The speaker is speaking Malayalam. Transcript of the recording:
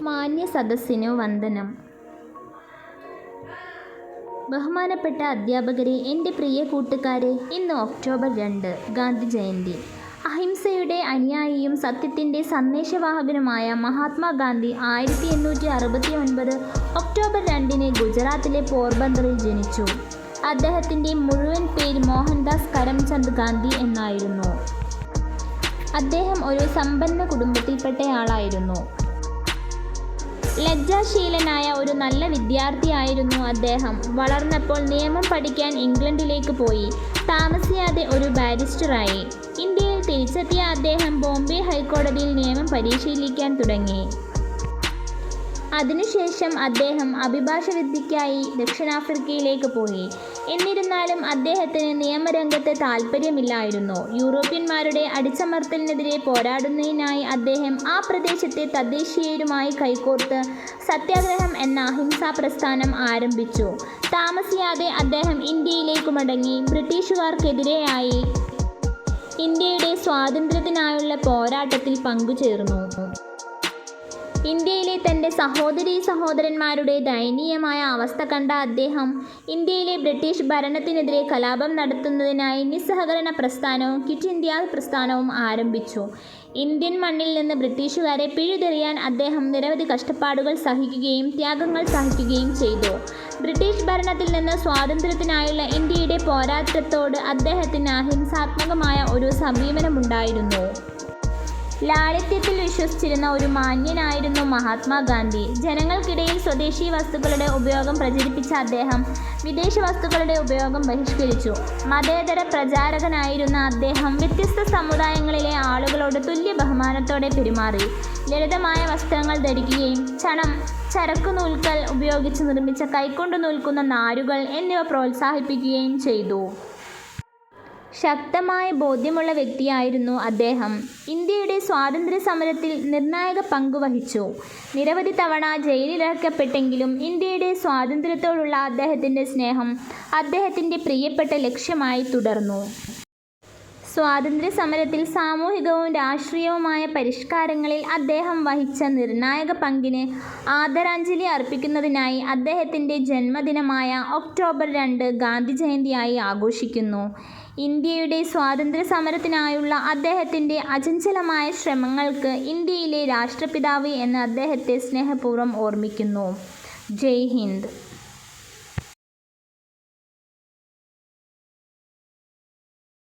മാന്യ സദസ്സിനു വന്ദനം. ബഹുമാനപ്പെട്ട അധ്യാപകരെ എന്റെ പ്രിയ കൂട്ടുകാരെ ഇന്ന് ഒക്ടോബർ രണ്ട് ഗാന്ധി ജയന്തി. അഹിംസയുടെ അനുയായിയും സത്യത്തിന്റെ സന്ദേശവാഹകനുമായ മഹാത്മാഗാന്ധി ആയിരത്തി എണ്ണൂറ്റി അറുപത്തി ഒൻപത് ഒക്ടോബർ രണ്ടിന് ഗുജറാത്തിലെ പോർബന്ദറിൽ ജനിച്ചു. അദ്ദേഹത്തിന്റെ മുഴുവൻ പേര് മോഹൻദാസ് കരംചന്ദ് ഗാന്ധി എന്നായിരുന്നു. അദ്ദേഹം ഒരു സമ്പന്ന കുടുംബത്തിൽപ്പെട്ടയാളായിരുന്നു. ലജ്ജാശീലനായ ഒരു നല്ല വിദ്യാർത്ഥിയായിരുന്നു അദ്ദേഹം. വളർന്നപ്പോൾ നിയമം പഠിക്കാൻ ഇംഗ്ലണ്ടിലേക്ക് പോയി. താമസിയാതെ ഒരു ബാരിസ്റ്ററായി. ഇന്ത്യയിൽ തിരിച്ചെത്തിയ അദ്ദേഹം ബോംബെ ഹൈക്കോടതിയിൽ നിയമം പരിശീലിക്കാൻ തുടങ്ങി. അതിനുശേഷം അദ്ദേഹം അഭിഭാഷകവിദ്യയ്ക്കായി ദക്ഷിണാഫ്രിക്കയിലേക്ക് പോയി. എന്നിരുന്നാലും അദ്ദേഹത്തിന് നിയമരംഗത്ത് താൽപ്പര്യമില്ലായിരുന്നു. യൂറോപ്യന്മാരുടെ അടിച്ചമർത്തലിനെതിരെ പോരാടുന്നതിനായി അദ്ദേഹം ആ പ്രദേശത്തെ തദ്ദേശീയരുമായി കൈകോർത്ത് സത്യാഗ്രഹം എന്ന അഹിംസാ പ്രസ്ഥാനം ആരംഭിച്ചു. താമസിയാതെ അദ്ദേഹം ഇന്ത്യയിലേക്ക് മടങ്ങി ബ്രിട്ടീഷുകാർക്കെതിരെയായി ഇന്ത്യയുടെ സ്വാതന്ത്ര്യത്തിനായുള്ള പോരാട്ടത്തിൽ പങ്കുചേർന്നു. ഇന്ത്യയിലെ തന്റെ സഹോദരി സഹോദരന്മാരുടെ ദയനീയമായ അവസ്ഥ കണ്ട അദ്ദേഹം ഇന്ത്യയിലെ ബ്രിട്ടീഷ് ഭരണത്തിനെതിരെ കലാപം നടത്തുന്നതിനായി നിസ്സഹകരണ പ്രസ്ഥാനവും ക്വിറ്റ് ഇന്ത്യ പ്രസ്ഥാനവും ആരംഭിച്ചു. ഇന്ത്യൻ മണ്ണിൽ നിന്ന് ബ്രിട്ടീഷുകാരെ പിഴുതെറിയാൻ അദ്ദേഹം നിരവധി കഷ്ടപ്പാടുകൾ സഹിക്കുകയും ത്യാഗങ്ങൾ സഹിക്കുകയും ചെയ്തു. ബ്രിട്ടീഷ് ഭരണത്തിൽ നിന്ന് സ്വാതന്ത്ര്യത്തിനായുള്ള ഇന്ത്യയുടെ പോരാട്ടത്തോട് അദ്ദേഹത്തിന് അഹിംസാത്മകമായ ഒരു സമീപനമുണ്ടായിരുന്നു. ലാളിത്യത്തിൽ വിശ്വസിച്ചിരുന്ന ഒരു മാന്യനായിരുന്നു മഹാത്മാഗാന്ധി. ജനങ്ങൾക്കിടയിൽ സ്വദേശി വസ്തുക്കളുടെ ഉപയോഗം പ്രചരിപ്പിച്ച അദ്ദേഹം വിദേശ വസ്തുക്കളുടെ ഉപയോഗം ബഹിഷ്കരിച്ചു. മതേതര പ്രചാരകനായിരുന്ന അദ്ദേഹം വ്യത്യസ്ത സമുദായങ്ങളിലെ ആളുകളോട് തുല്യ ബഹുമാനത്തോടെ പെരുമാറി. ലളിതമായ വസ്ത്രങ്ങൾ ധരിക്കുകയും ചണം ചരക്കു നൂൽക്കൽ ഉപയോഗിച്ച് നിർമ്മിച്ച കൈകൊണ്ട് നൂൽക്കുന്ന നാരുകൾ എന്നിവ പ്രോത്സാഹിപ്പിക്കുകയും ചെയ്തു. ശക്തമായ ബോധ്യമുള്ള വ്യക്തിയായിരുന്നു അദ്ദേഹം. ഇന്ത്യയുടെ സ്വാതന്ത്ര്യ സമരത്തിൽ നിർണായക പങ്കുവഹിച്ചു നിരവധി തവണ ജയിലിലടക്കപ്പെട്ടെങ്കിലും ഇന്ത്യയുടെ സ്വാതന്ത്ര്യത്തോടുള്ള അദ്ദേഹത്തിന്റെ സ്നേഹം അദ്ദേഹത്തിന്റെ പ്രിയപ്പെട്ട ലക്ഷ്യമായി തുടർന്നു. സ്വാതന്ത്ര്യ സമരത്തിൽ സാമൂഹികവും രാഷ്ട്രീയവുമായ പരിഷ്കാരങ്ങളിൽ അദ്ദേഹം വഹിച്ച നിർണായക പങ്കിന് ആദരാഞ്ജലി അർപ്പിക്കുന്നതിനായി അദ്ദേഹത്തിന്റെ ജന്മദിനമായ ഒക്ടോബർ രണ്ട് ഗാന്ധി ജയന്തിയായി ആഘോഷിക്കുന്നു. ഇന്ത്യയുടെ സ്വാതന്ത്ര്യ സമരത്തിനായുള്ള അദ്ദേഹത്തിന്റെ അചഞ്ചലമായ ശ്രമങ്ങൾക്ക് ഇന്ത്യയിലെ രാഷ്ട്രപിതാവ് എന്ന് അദ്ദേഹത്തെ സ്നേഹപൂർവം ഓർമ്മിക്കുന്നു. ജയ് ഹിന്ദ്.